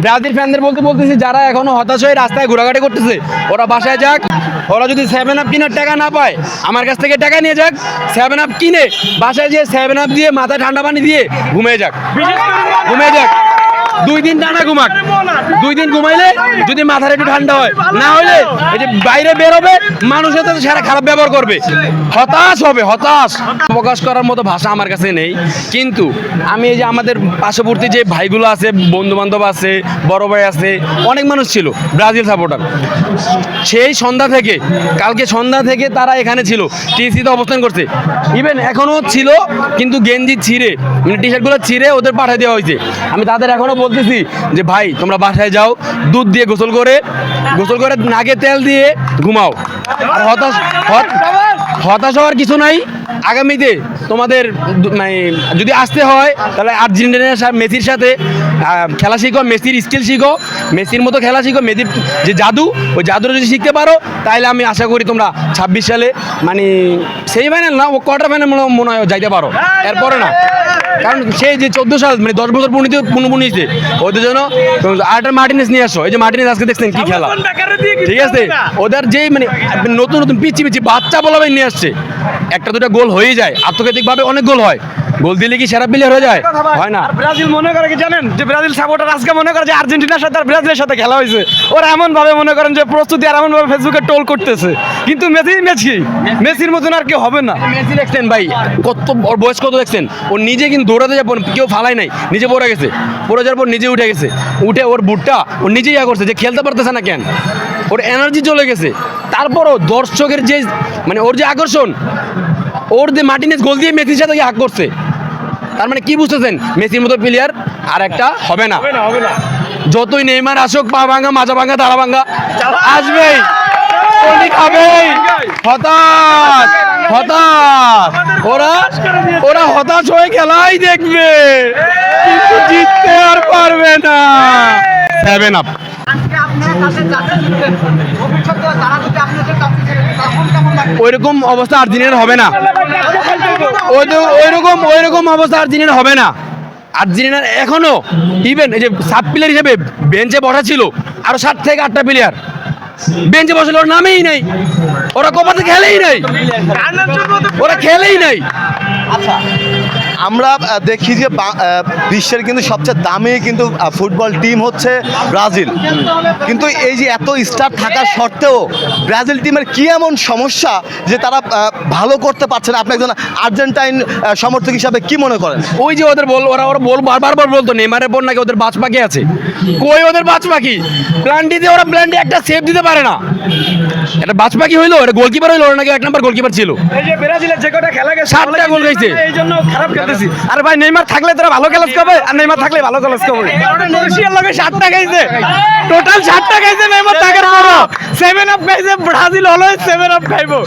Brazil ফ্যানদের বলতে বলতেছি, যারা এখনও হতাশ হয়ে রাস্তায় ঘোরাঘাটি করতেছে, ওরা বাসায় যাক। ওরা যদি সেভেন আপ কিনার টাকা না পায়, আমার কাছ থেকে টাকা নিয়ে যাক সেভেন আপ কিনে বাসায় যেয়ে সেভেন আপ দিয়ে মাথায় ঠান্ডা পানি দিয়ে ঘুমিয়ে যাক। ঘুমিয়ে যাক। দুই দিন টানা ঘুমাক। দুই দিন ঘুমাইলে যদি মাথার একটু ঠান্ডা হয়, না হলে এই যে বাইরে বেরোবে মানুষের সাথে সারা খারাপ ব্যবহার করবে। হতাশ হবে, হতাশ। প্রকাশ করার মতো ভাষা আমার কাছে নেই। কিন্তু আমি এই যে আমাদের পার্শ্ববর্তী যে ভাইগুলো আছে বন্ধু বান্ধব আছে, বড় ভাই আছে, অনেক মানুষ ছিল ব্রাজিল সাপোর্টার। সেই সন্ধ্যা থেকে, কালকে সন্ধ্যা থেকে তারা এখানে ছিল। টিসিতে অবস্থান করছে। ইভেন এখনও ছিল, কিন্তু গেঞ্জি ছিঁড়ে মানে টি শার্টগুলো ছিঁড়ে ওদের পাঠিয়ে দেওয়া হয়েছে। আমি তাদের এখনও বলতেছি যে, ভাই, তোমরা বাসায় যাও, দুধ দিয়ে গোসল করে গোসল করে নাকে তেল দিয়ে ঘুমাও। আর হতাশ হতাশ হওয়ার কিছু নাই। আগামীতে তোমাদের মানে যদি আসতে হয়, তাহলে আর্জেন্টিনার মেসির সাথে খেলা শিখো, মেসির স্কিল শিখো, মেসির মতো খেলা শিখো, মেসির যে জাদু, ওই জাদুটা যদি শিখতে পারো, তাহলে আমি আশা করি তোমরা ছাব্বিশ সালে মানে সেই ফাইনাল না ও কোয়ার্টার ফাইনাল মনে হয় যাইতে পারো। এরপরে না। কারণ সে যে চোদ্দ সাল মানে দশ বছর পূর্ণিতে পূর্ণপূর্ণিতে ওদের জন্য আরেকটা মার্টিনেস নিয়ে আসো। এই যে মার্টিনেস আজকে দেখছেন কি খেলা। ঠিক আছে? ওদের যেই মানে নতুন নতুন পিচ্ছি পিচি বাচ্চা বলা নিয়ে আসছে। একটা দুটা গোল হয়ে যায়। আত্মঘাতিকভাবে অনেক গোল হয়। গোল দিলে কি সেরা প্লেয়ার হয়ে যায়? হয় না? ব্রাজিল মনে করে কি জানেন? যে ব্রাজিল সাপোর্টার আজকে মনে করে যে আর্জেন্টিনার সাথে আর ব্রাজিলের সাথে খেলা হয়েছে। ওরা এমন ভাবে মনে করেন যে প্রস্তুতি আর এমন ভাবে ফেসবুকে টোল করতেছে। কিন্তু মেসি মেসি। মেসির মতন আর কেউ হবে না। মেসি দেখছেন ভাই কত ওর বয়স কত দেখছেন? ও নিজে কিন্তু দৌড়াতে যাব কেউ ফালাই নাই নিজে পড়ে গেছে। পড়ে যাওয়ার পর নিজে উঠে গেছে। উঠে ওর বুটটা ও নিজে ইয়া করছে যে খেলতে পারতেছে না কেন? ওর এনার্জি চলে গেছে। তারপরও দর্শকের যে মানে ওর যে আকর্ষণ ওর যে মার্টিনেস গোল দিয়ে মেসির সাথে হাক করছে। তার মানে কি বুঝতেছেন? মেসির মতো প্লেয়ার আর একটা হবে না। যতই নেইমার আসুক পা ভাঙা মাজা ভাঙা তারা ভাঙা আসবেই। খাবেই। হতাশ হতাশ। ওরা ওরা হতাশ হয়ে খেলাই দেখবে। কিন্তু জিততে আর পারবে না। সেভেন আপ আজকে আপনার কাছে যাদের জিতবেন ভবিষ্যতে তারা যদি আপনাদের কাছে খেলে, তখন কেমন লাগবে ওইরকম অবস্থা আর দিনের হবে না। ওই ওইরকম ওইরকম অবস্থা আর দিনের হবে না। আর আর্জেন্টিনার এখনও ইভেন এই যে সাত প্লেয়ার হিসেবে বেঞ্চে বসা ছিল, আরও সাত থেকে আটটা প্লেয়ার বেঞ্চে বসলে ওর নামেই নেই। ওরা কপাতে খেলেই নেই। ওরা খেলেই নাই। আমরা দেখি যে বিশ্বের কিন্তু সবচেয়ে দামি কিন্তু ফুটবল টিম হচ্ছে ব্রাজিল। কিন্তু এই যে এত স্টার থাকা সত্ত্বেও ব্রাজিল টিমের কি এমন সমস্যা যে তারা ভালো করতে পারছে না? আপনি একজন আর্জেন্টাইন সমর্থক হিসাবে কি মনে করেন? ওই যে ওদের বল ওরা ওরা বল বারবার বল বলতো নেমারের বল নাকি ওদের বাজ পাখি আছে? কই ওদের বাজ পাখি প্ল্যান্টিতে ওরা প্ল্যান্টে একটা সেভ দিতে পারে না। এটা বাজ পাখি হইল এটা গোলকিপার হইল ওরা নাকি এক নম্বর গোলকিপার ছিল। এই যে ব্রাজিলের যে কটা খেলা গেছে সাতটা গোল খাইছে। এই জন্য খারাপ খেলতেছি আরে ভাই, নেইমার থাকলে তোরা ভালো খেলাস কবে? আর নেইমার থাকলে ভালো খেলাস কবে? ক্রোয়েশিয়ার লগে সাতটা খাইছে টোটাল সাতটা খাইছে নেইমার থাকার পরও। সেভেন আপ খাইছে ব্রাজিল অলওয়েজ সেভেন আপ খাইবো